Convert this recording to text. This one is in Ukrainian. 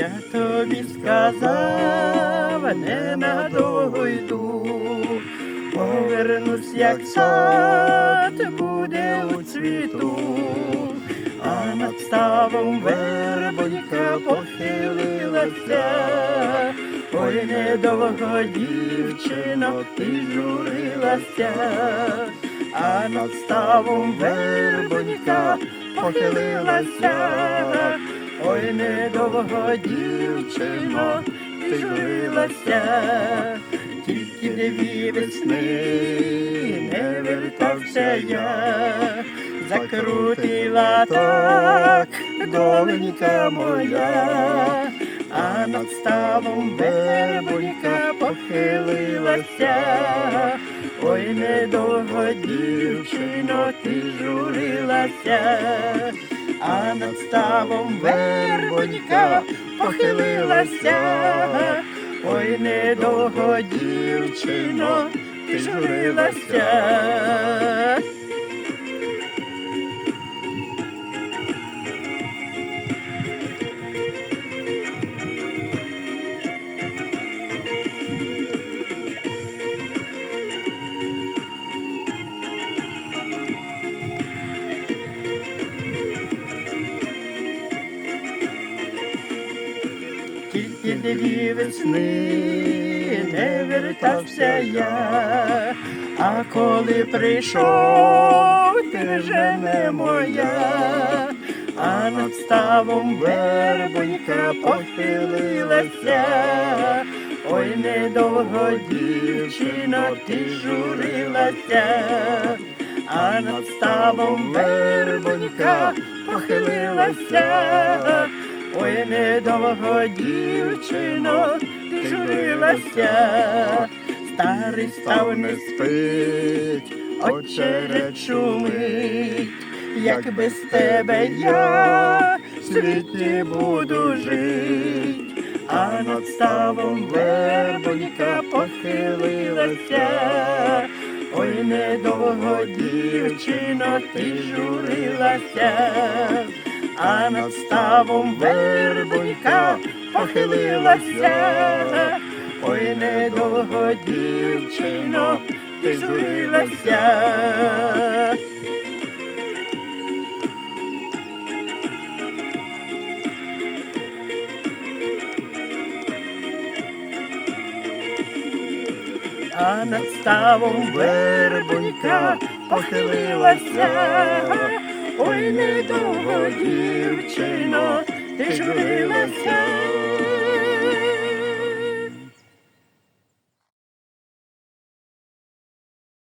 Я тобі сказав, ненадовго йду, повернусь, як сад буде у цвіту, а над ставом вербонька похилилася, ой, недовго дівчино, ти журилася, а над ставом вербонька похилилася. Ой, недовго дівчино, ти журилася, тільки дві весни не вертався я, закрутила так доленька моя, а над ставом вербонька похилилася. Ой, недовго дівчино, ти журилася а над ставом вербонька похилилася. Ой, недовго дівчино, ти журилася. Тільки дві весни не вертався я, а коли прийшов, ти вже не моя, а над ставом вербонька похилилася. Ой, недовго дівчино, ти журилася, а над ставом вербонька похилилася. Ой, недовго дівчино, ти журилася, старий став не спить, очеред шумить, як без тебе я в світі буду жить, а над ставом вербонька похилилася. Ой, недовго дівчино, ти журилася а над ставом вербонька похилилася. Ой, недовго дівчино, ти журилася. А над ставом вербонька похилилася. Ой, недовго дівчино, ти журилася.